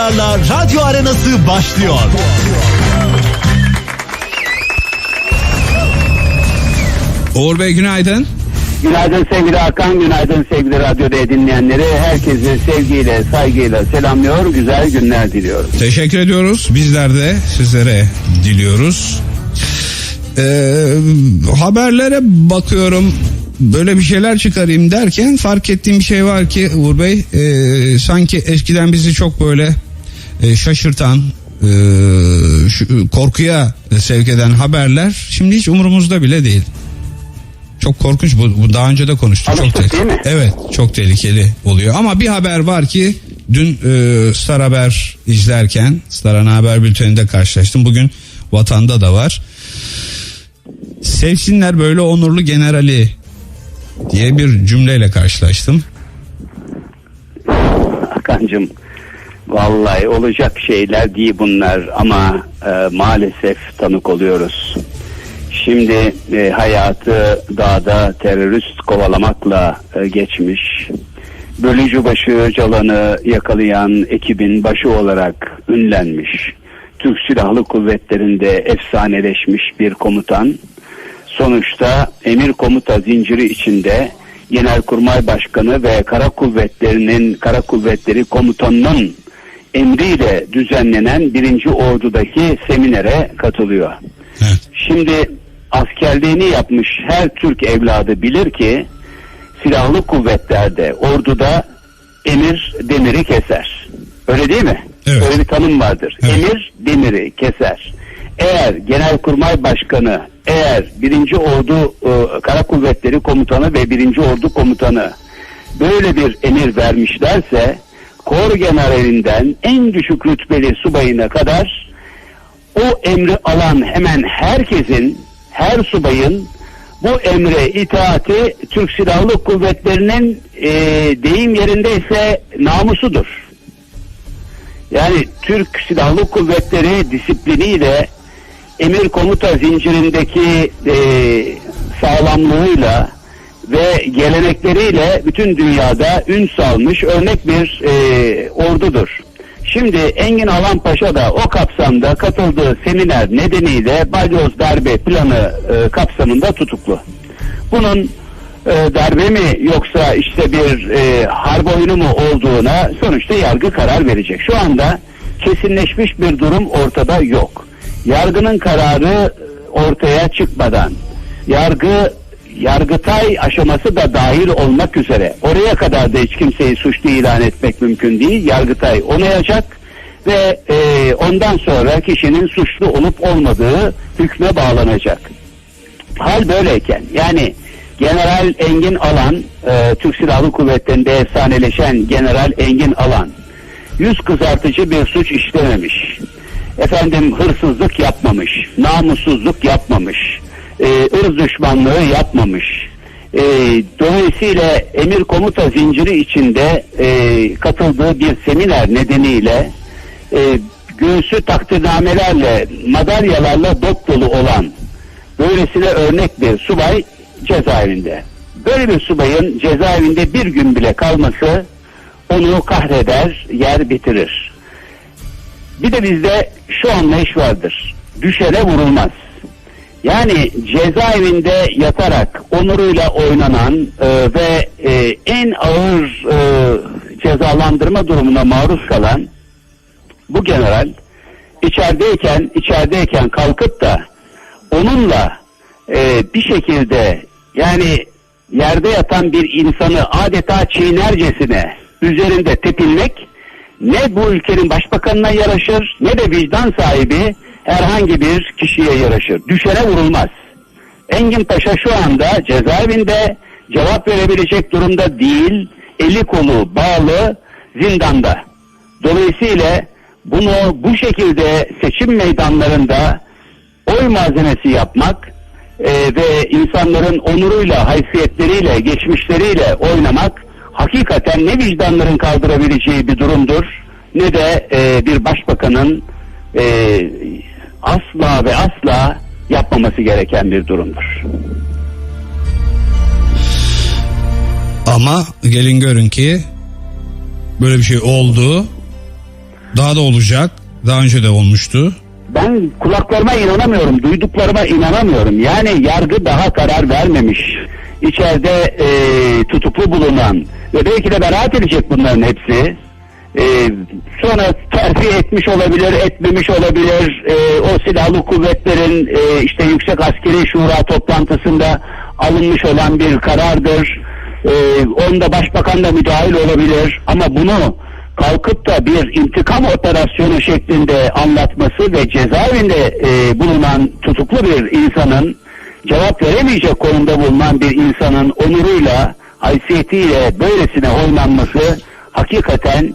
alkışlarla radyo arenası başlıyor. Uğur Bey günaydın. Günaydın sevgili Hakan, günaydın sevgili radyoda dinleyenleri. Herkese sevgiyle, saygıyla selamlıyor, güzel günler diliyorum. Teşekkür ediyoruz. Bizler de sizlere diliyoruz. Ee, haberlere bakıyorum. Böyle bir şeyler çıkarayım derken fark ettiğim bir şey var ki Uğur Bey e, sanki eskiden bizi çok böyle e, şaşırtan e, şu, korkuya sevk eden haberler şimdi hiç umurumuzda bile değil. Çok korkunç bu, bu daha önce de konuştuk. Çok Alıştık te- değil mi? Evet çok tehlikeli oluyor ama bir haber var ki dün e, Star Haber izlerken Star Ana Haber Bülteni'nde karşılaştım. Bugün Vatan'da da var. Sevsinler böyle onurlu generali diye bir cümleyle karşılaştım. Hakan'cığım, vallahi olacak şeyler değil bunlar ama e, maalesef tanık oluyoruz. Şimdi e, hayatı dağda terörist kovalamakla e, geçmiş. Bölücü başı yakalayan ekibin başı olarak ünlenmiş. Türk Silahlı Kuvvetleri'nde efsaneleşmiş bir komutan. Sonuçta emir komuta zinciri içinde Genelkurmay Başkanı ve Kara Kuvvetleri'nin Kara Kuvvetleri Komutanı'nın emriyle düzenlenen birinci ordudaki seminere katılıyor. Evet. Şimdi askerliğini yapmış her Türk evladı bilir ki silahlı kuvvetlerde, orduda emir demiri keser. Öyle değil mi? Evet. Öyle bir tanım vardır. Evet. Emir demiri keser. Eğer Genelkurmay Başkanı, eğer birinci Ordu e, Kara Kuvvetleri Komutanı ve birinci Ordu Komutanı böyle bir emir vermişlerse kor generalinden en düşük rütbeli subayına kadar o emri alan hemen herkesin, her subayın bu emre itaati Türk Silahlı Kuvvetleri'nin e, deyim yerindeyse namusudur. Yani Türk Silahlı Kuvvetleri disipliniyle emir komuta zincirindeki e, sağlamlığıyla ve gelenekleriyle bütün dünyada ün salmış örnek bir e, ordudur. Şimdi Engin Alan Paşa da o kapsamda katıldığı seminer nedeniyle balyoz darbe planı e, kapsamında tutuklu. Bunun e, darbe mi yoksa işte bir e, harp oyunu mu olduğuna sonuçta yargı karar verecek. Şu anda kesinleşmiş bir durum ortada yok. Yargının kararı ortaya çıkmadan yargı yargıtay aşaması da dahil olmak üzere oraya kadar da hiç kimseyi suçlu ilan etmek mümkün değil. Yargıtay onayacak ve e, ondan sonra kişinin suçlu olup olmadığı hükme bağlanacak. Hal böyleyken yani General Engin Alan e, Türk Silahlı Kuvvetleri'nde efsaneleşen General Engin Alan yüz kızartıcı bir suç işlememiş. Efendim hırsızlık yapmamış, namussuzluk yapmamış, e, ırz düşmanlığı yapmamış. E, dolayısıyla emir komuta zinciri içinde e, katıldığı bir seminer nedeniyle e, göğsü takdirnamelerle, madalyalarla dop dolu olan böylesine örnek bir subay cezaevinde. Böyle bir subayın cezaevinde bir gün bile kalması onu kahreder, yer bitirir. Bir de bizde şu anlayış vardır. Düşene vurulmaz. Yani cezaevinde yatarak onuruyla oynanan e, ve e, en ağır e, cezalandırma durumuna maruz kalan bu general içerideyken içerideyken kalkıp da onunla e, bir şekilde yani yerde yatan bir insanı adeta çiğnercesine üzerinde tepinmek ne bu ülkenin başbakanına yaraşır ne de vicdan sahibi herhangi bir kişiye yaraşır. Düşene vurulmaz. Engin Paşa şu anda cezaevinde cevap verebilecek durumda değil, eli kolu bağlı zindanda. Dolayısıyla bunu bu şekilde seçim meydanlarında oy malzemesi yapmak e, ve insanların onuruyla, haysiyetleriyle, geçmişleriyle oynamak hakikaten ne vicdanların kaldırabileceği bir durumdur ne de e, bir başbakanın e, asla ve asla yapmaması gereken bir durumdur. Ama gelin görün ki böyle bir şey oldu Daha da olacak. Daha önce de olmuştu. Ben kulaklarıma inanamıyorum, duyduklarıma inanamıyorum. Yani yargı daha karar vermemiş. İçeride e, tutuklu bulunan ve belki de beraat edecek bunların hepsi. E, sonra terfi etmiş olabilir, etmemiş olabilir. E, o silahlı kuvvetlerin e, işte yüksek askeri şura toplantısında alınmış olan bir karardır. E, onda başbakan da müdahil olabilir. Ama bunu kalkıp da bir intikam operasyonu şeklinde anlatması ve cezaevinde e, bulunan tutuklu bir insanın cevap veremeyecek konumda bulunan bir insanın onuruyla, haysiyetiyle böylesine oynanması hakikaten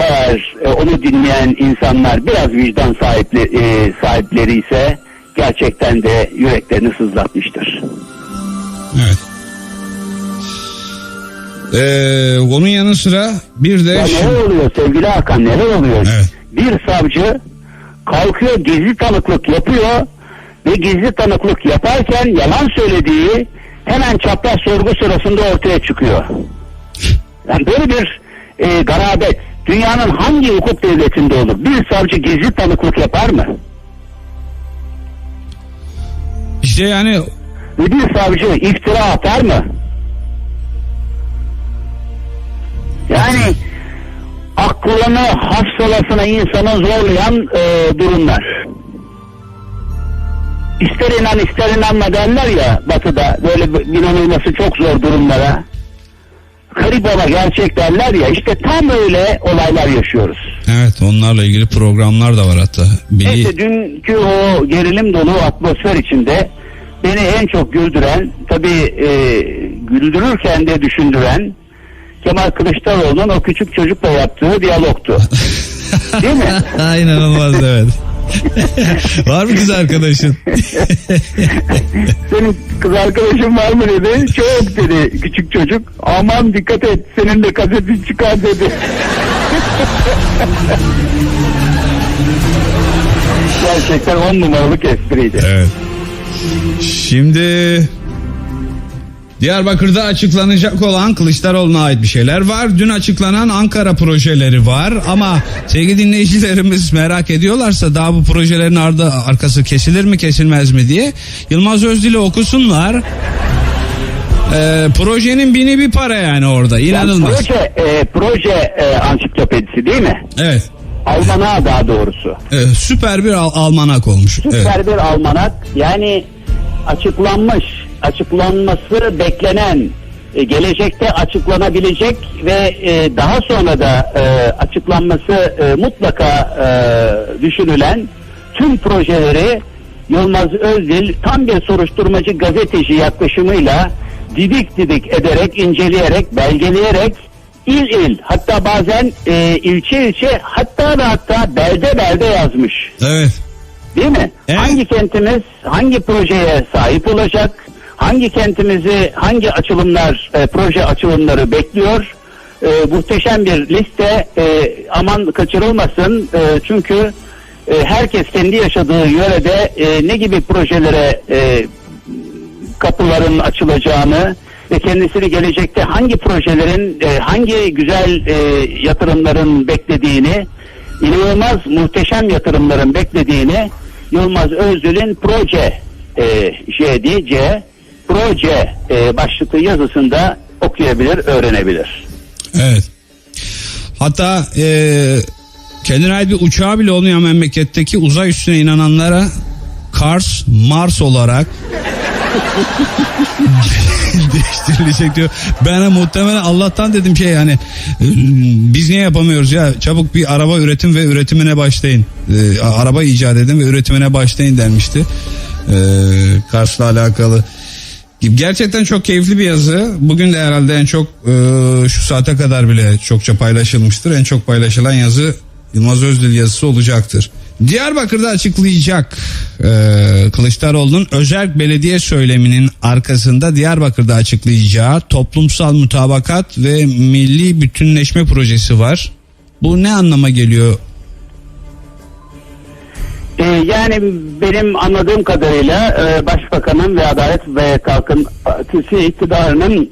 eğer e, onu dinleyen insanlar biraz vicdan sahipli, e, sahipleri ise gerçekten de yüreklerini sızlatmıştır. Evet. Ee, onun yanı sıra bir de Ya neler oluyor sevgili Hakan neler oluyor? Evet. Bir savcı kalkıyor gizli tanıklık yapıyor ve gizli tanıklık yaparken yalan söylediği hemen çapraz sorgu sırasında ortaya çıkıyor. Yani böyle bir e, garabet dünyanın hangi hukuk devletinde olur? Bir savcı gizli tanıklık yapar mı? işte yani bir savcı iftira atar mı? Yani aklını hafsalasına insanı zorlayan e, durumlar. İster inan ister inanma derler ya batıda böyle inanılması çok zor durumlara. Garip ama gerçek derler ya işte tam öyle olaylar yaşıyoruz. evet onlarla ilgili programlar da var hatta. Bili- Neyse dünkü o gerilim dolu atmosfer içinde beni en çok güldüren tabii e, güldürürken de düşündüren Kemal Kılıçdaroğlu'nun o küçük çocukla yaptığı diyalogtu. Değil mi? Aynen olmaz evet. Var mı kız arkadaşın? Senin kız arkadaşın var mı dedi. Çok dedi küçük çocuk. Aman dikkat et senin de kasetin çıkar dedi. Gerçekten on numaralık espriydi. Evet. Şimdi Diyarbakır'da açıklanacak olan Kılıçdaroğlu'na ait bir şeyler var. Dün açıklanan Ankara projeleri var ama sevgili dinleyicilerimiz merak ediyorlarsa daha bu projelerin ardı, arkası kesilir mi kesilmez mi diye Yılmaz Özdil'i okusunlar. Ee, projenin bini bir para yani orada Yani inanılmaz. proje e, proje e, ansiklopedisi değil mi? Evet. Almanağı daha doğrusu. Ee, süper bir al- almanak olmuş. Evet. Süper bir almanak. Yani açıklanmış, açıklanması beklenen, e, gelecekte açıklanabilecek ve e, daha sonra da e, açıklanması mutlaka düşünülen tüm projeleri Yılmaz Özdil tam bir soruşturmacı gazeteci yaklaşımıyla didik didik ederek, inceleyerek, belgeleyerek il il hatta bazen e, ilçe ilçe hatta ve hatta belde belde yazmış. Evet. Değil mi? Evet. Hangi kentimiz hangi projeye sahip olacak? Hangi kentimizi hangi açılımlar, e, proje açılımları bekliyor? E, muhteşem bir liste. E, aman kaçırılmasın. E, çünkü e, herkes kendi yaşadığı yörede e, ne gibi projelere e, kapıların açılacağını ve kendisini gelecekte hangi projelerin e, hangi güzel e, yatırımların beklediğini inanılmaz muhteşem yatırımların beklediğini Yılmaz Özdil'in proje e, değil C proje e, başlıklı yazısında okuyabilir, öğrenebilir. Evet. Hatta e, kendine ait bir uçağı bile olmayan memleketteki uzay üstüne inananlara Kars, Mars olarak değiştirilecek diyor. Ben muhtemelen Allah'tan dedim şey yani e, biz niye yapamıyoruz ya çabuk bir araba üretim ve üretimine başlayın. E, araba icat edin ve üretimine başlayın denmişti. E, Kars'la alakalı. Gerçekten çok keyifli bir yazı. Bugün de herhalde en çok e, şu saate kadar bile çokça paylaşılmıştır. En çok paylaşılan yazı Yılmaz Özdil yazısı olacaktır. Diyarbakır'da açıklayacak e, Kılıçdaroğlu'nun özel belediye söyleminin arkasında Diyarbakır'da açıklayacağı toplumsal mutabakat ve milli bütünleşme projesi var. Bu ne anlama geliyor? E, yani benim anladığım kadarıyla e, Başbakanın ve Adalet ve Kalkın Partisi iktidarının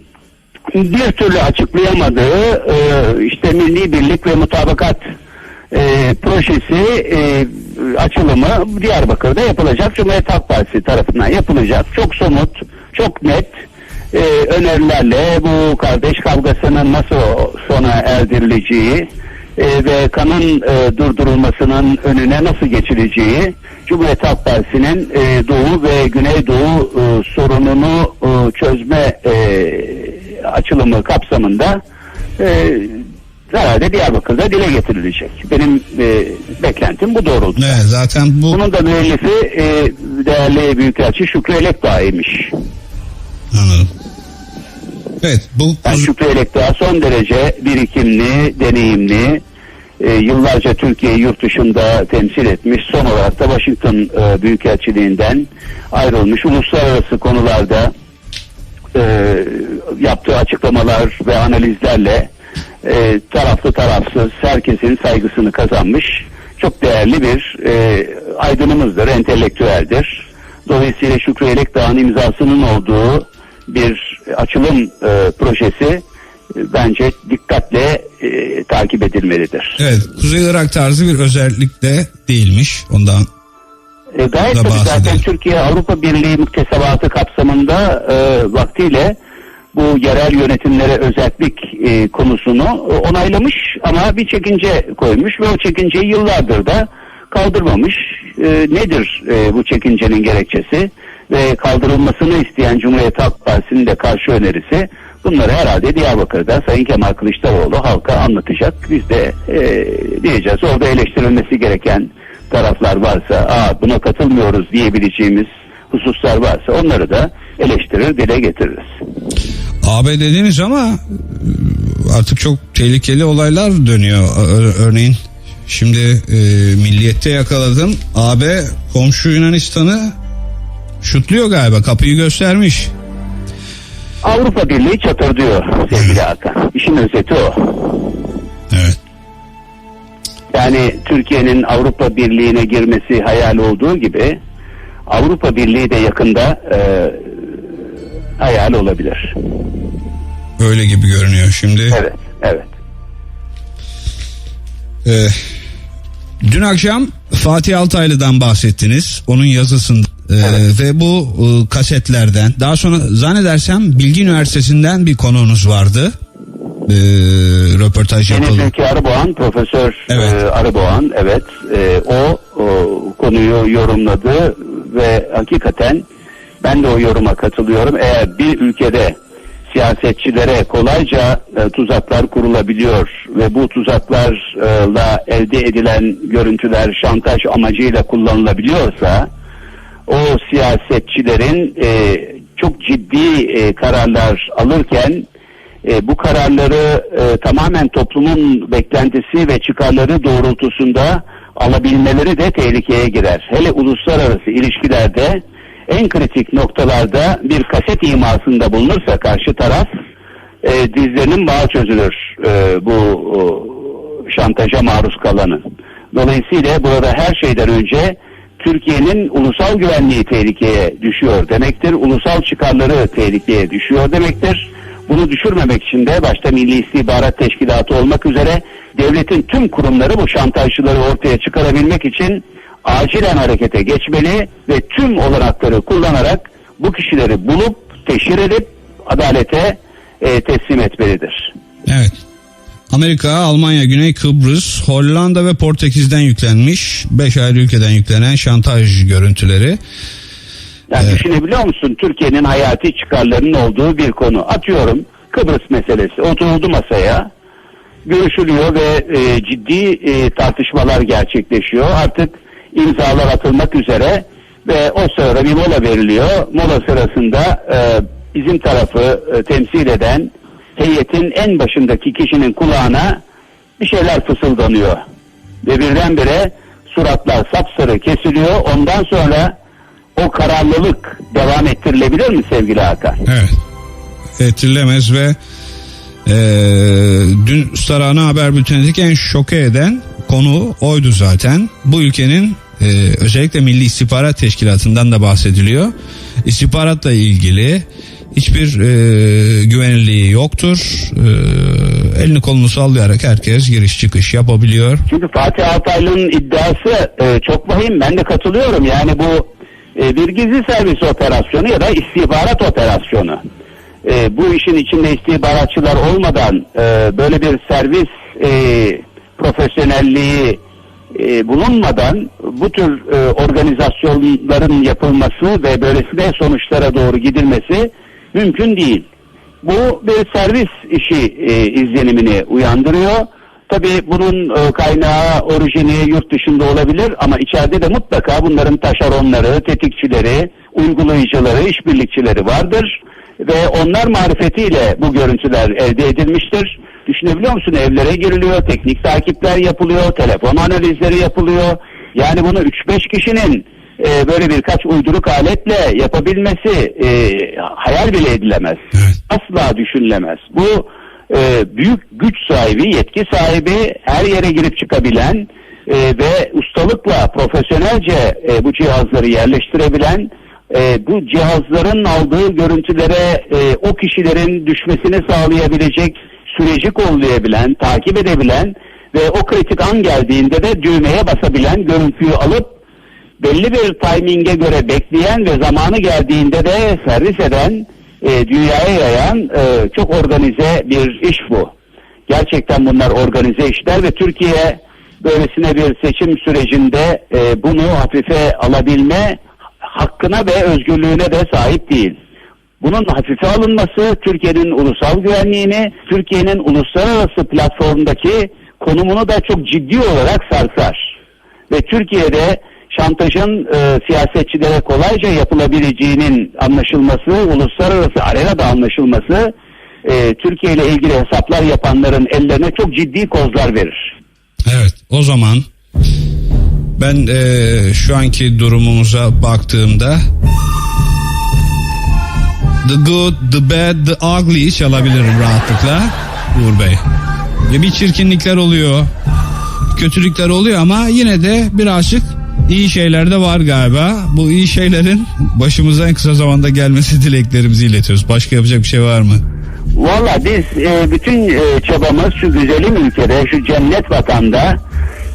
bir türlü açıklayamadığı e, işte milli birlik ve mutabakat e, projesi e, açılımı Diyarbakır'da yapılacak. Cumhuriyet Halk Partisi tarafından yapılacak. Çok somut, çok net e, önerilerle bu kardeş kavgasının nasıl sona erdirileceği e, ve kanın e, durdurulmasının önüne nasıl geçileceği Cumhuriyet Halk Partisi'nin e, Doğu ve Güneydoğu e, sorununu e, çözme e, açılımı kapsamında e, herhalde Diyarbakır'da dile getirilecek. Benim e, beklentim bu doğrultuda. Evet, zaten bu Bunun da müellifi e, değerli Büyükelçi Şükrü Elekdağ'ymış. Evet bu Yani Şükrü Elekdağ son derece birikimli, deneyimli, e, yıllarca Türkiye'yi yurt dışında temsil etmiş. Son olarak da Washington e, Büyükelçiliğinden ayrılmış. Uluslararası konularda e, yaptığı açıklamalar ve analizlerle e, taraflı tarafsız herkesin saygısını kazanmış. Çok değerli bir e, aydınımızdır, entelektüeldir. Dolayısıyla Şükrü Elekdağ'ın imzasının olduğu bir açılım e, projesi e, bence dikkatle e, takip edilmelidir. evet Kuzey Irak tarzı bir özellik de değilmiş. Ondan E, gayet tabii bahsedelim. zaten Türkiye Avrupa Birliği müktesebatı kapsamında e, vaktiyle bu yerel yönetimlere özellik e, konusunu onaylamış ama bir çekince koymuş ve o çekinceyi yıllardır da kaldırmamış. E, nedir e, bu çekincenin gerekçesi ve kaldırılmasını isteyen Cumhuriyet Halk Partisi'nin de karşı önerisi bunları herhalde Diyarbakır'da Sayın Kemal Kılıçdaroğlu halka anlatacak. Biz de e, diyeceğiz orada eleştirilmesi gereken taraflar varsa Aa, buna katılmıyoruz diyebileceğimiz hususlar varsa onları da eleştirir dile getiririz. AB dediniz ama e, artık çok tehlikeli olaylar dönüyor. Örneğin şimdi e, milliyette yakaladım. AB komşu Yunanistan'ı şutluyor galiba. Kapıyı göstermiş. Avrupa Birliği çatır diyor sevgili Hakan. İşin özeti o. Evet. Yani Türkiye'nin Avrupa Birliği'ne girmesi hayal olduğu gibi Avrupa Birliği de yakında e, hayal olabilir. Öyle gibi görünüyor şimdi. Evet, evet. e, dün akşam Fatih Altaylı'dan bahsettiniz. Onun yazısında e, ve bu e, kasetlerden. Daha sonra zannedersem Bilgi Üniversitesi'nden bir konuğunuz vardı. E, röportaj Deniz yapıldı. Ülke Arıboğan, Profesör Evet. e, Arıboğan, evet, e, o, o konuyu yorumladı ve hakikaten ben de o yoruma katılıyorum. Eğer bir ülkede siyasetçilere kolayca e, tuzaklar kurulabiliyor ve bu tuzaklarla elde edilen görüntüler şantaj amacıyla kullanılabiliyorsa o siyasetçilerin e, çok ciddi e, kararlar alırken e, bu kararları e, tamamen toplumun beklentisi ve çıkarları doğrultusunda alabilmeleri de tehlikeye girer. Hele uluslararası ilişkilerde en kritik noktalarda bir kaset imasında bulunursa karşı taraf e, dizlerinin bağı çözülür e, bu o, şantaja maruz kalanın. Dolayısıyla burada her şeyden önce Türkiye'nin ulusal güvenliği tehlikeye düşüyor demektir. Ulusal çıkarları tehlikeye düşüyor demektir. Bunu düşürmemek için de başta Milli İstihbarat Teşkilatı olmak üzere devletin tüm kurumları bu şantajcıları ortaya çıkarabilmek için acilen harekete geçmeli ve tüm olanakları kullanarak bu kişileri bulup teşhir edip adalete e, teslim etmelidir. Evet. Amerika, Almanya, Güney Kıbrıs, Hollanda ve Portekiz'den yüklenmiş. 5 ayrı ülkeden yüklenen şantaj görüntüleri. Yani düşünebiliyor musun Türkiye'nin hayati çıkarlarının olduğu bir konu. Atıyorum Kıbrıs meselesi oturuldu masaya görüşülüyor ve e, ciddi e, tartışmalar gerçekleşiyor. Artık imzalar atılmak üzere ve o sırada bir mola veriliyor. Mola sırasında e, bizim tarafı e, temsil eden heyetin en başındaki kişinin kulağına bir şeyler fısıldanıyor. Ve birdenbire suratlar sapsarı kesiliyor. Ondan sonra o kararlılık devam ettirilebilir mi sevgili Hakan? Evet. Ettirilemez ve e, dün Star Ana Haber Bülteni'ndeki en şoke eden konu oydu zaten. Bu ülkenin e, özellikle Milli İstihbarat Teşkilatı'ndan da bahsediliyor. İstihbaratla ilgili hiçbir e, güvenilirliği yoktur. E, elini kolunu sallayarak herkes giriş çıkış yapabiliyor. Çünkü Fatih Altaylı'nın iddiası e, çok vahim. Ben de katılıyorum. Yani bu e, bir gizli servis operasyonu ya da istihbarat operasyonu. E, bu işin içinde istihbaratçılar olmadan e, böyle bir servis e, profesyonelliği e, bulunmadan bu tür e, organizasyonların yapılması ve böylesine sonuçlara doğru gidilmesi mümkün değil. Bu bir servis işi e, izlenimini uyandırıyor. Tabii bunun e, kaynağı, orijini yurt dışında olabilir ama içeride de mutlaka bunların taşeronları, tetikçileri, uygulayıcıları, işbirlikçileri vardır. Ve onlar marifetiyle bu görüntüler elde edilmiştir. Düşünebiliyor musun? Evlere giriliyor, teknik takipler yapılıyor, telefon analizleri yapılıyor. Yani bunu 3-5 kişinin e, böyle birkaç uyduruk aletle yapabilmesi e, hayal bile edilemez. Evet. Asla düşünülemez. Bu e, büyük güç sahibi, yetki sahibi, her yere girip çıkabilen e, ve ustalıkla, profesyonelce e, bu cihazları yerleştirebilen, e, bu cihazların aldığı görüntülere e, o kişilerin düşmesini sağlayabilecek süreci kollayabilen, takip edebilen ve o kritik an geldiğinde de düğmeye basabilen görüntüyü alıp belli bir timing'e göre bekleyen ve zamanı geldiğinde de servis eden, e, dünyaya yayan e, çok organize bir iş bu. Gerçekten bunlar organize işler ve Türkiye böylesine bir seçim sürecinde e, bunu hafife alabilme hakkına ve özgürlüğüne de sahip değil. Bunun hafife alınması Türkiye'nin ulusal güvenliğini, Türkiye'nin uluslararası platformdaki konumunu da çok ciddi olarak sarsar. Ve Türkiye'de şantajın e, siyasetçilere kolayca yapılabileceğinin anlaşılması, uluslararası arenada anlaşılması e, Türkiye ile ilgili hesaplar yapanların ellerine çok ciddi kozlar verir. Evet o zaman ben eee, şu anki durumumuza baktığımda The Good, The Bad, The Ugly çalabilirim rahatlıkla Uğur Bey. Ve bir çirkinlikler oluyor, kötülükler oluyor ama yine de birazcık iyi şeyler de var galiba. Bu iyi şeylerin başımıza en kısa zamanda gelmesi dileklerimizi iletiyoruz. Başka yapacak bir şey var mı? Valla biz e, bütün e, çabamız şu güzelim ülkede, şu cennet vatanda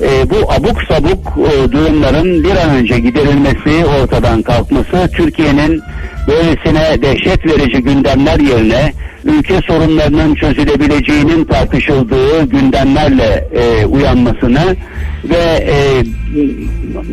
e, bu abuk sabuk e, durumların bir an önce giderilmesi, ortadan kalkması, Türkiye'nin böylesine dehşet verici gündemler yerine ülke sorunlarının çözülebileceğinin tartışıldığı gündemlerle e, uyanmasını ve e,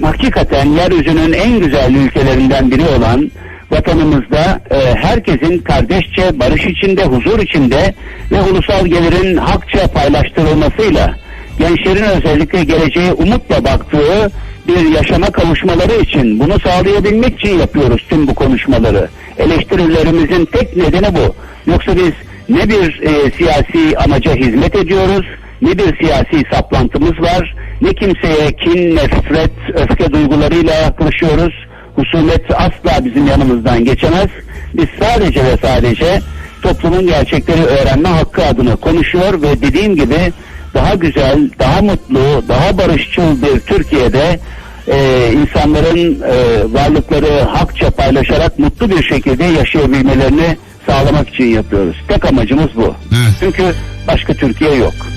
hakikaten yeryüzünün en güzel ülkelerinden biri olan vatanımızda e, herkesin kardeşçe, barış içinde, huzur içinde ve ulusal gelirin hakça paylaştırılmasıyla gençlerin özellikle geleceğe umutla baktığı bir yaşama kavuşmaları için bunu sağlayabilmek için yapıyoruz tüm bu konuşmaları. Eleştirilerimizin tek nedeni bu. Yoksa biz ne bir e, siyasi amaca hizmet ediyoruz, ne bir siyasi saplantımız var, ne kimseye kin, nefret, öfke duygularıyla yaklaşıyoruz. Husumet asla bizim yanımızdan geçemez. Biz sadece ve sadece toplumun gerçekleri öğrenme hakkı adına konuşuyor ve dediğim gibi daha güzel, daha mutlu, daha barışçıl bir Türkiye'de e, insanların e, varlıkları hakça paylaşarak mutlu bir şekilde yaşayabilmelerini sağlamak için yapıyoruz. Tek amacımız bu. Evet. Çünkü başka Türkiye yok.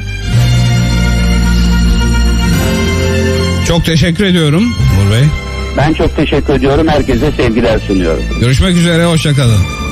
Çok teşekkür ediyorum Uğur Bey. Ben çok teşekkür ediyorum. Herkese sevgiler sunuyorum. Görüşmek üzere, hoşçakalın.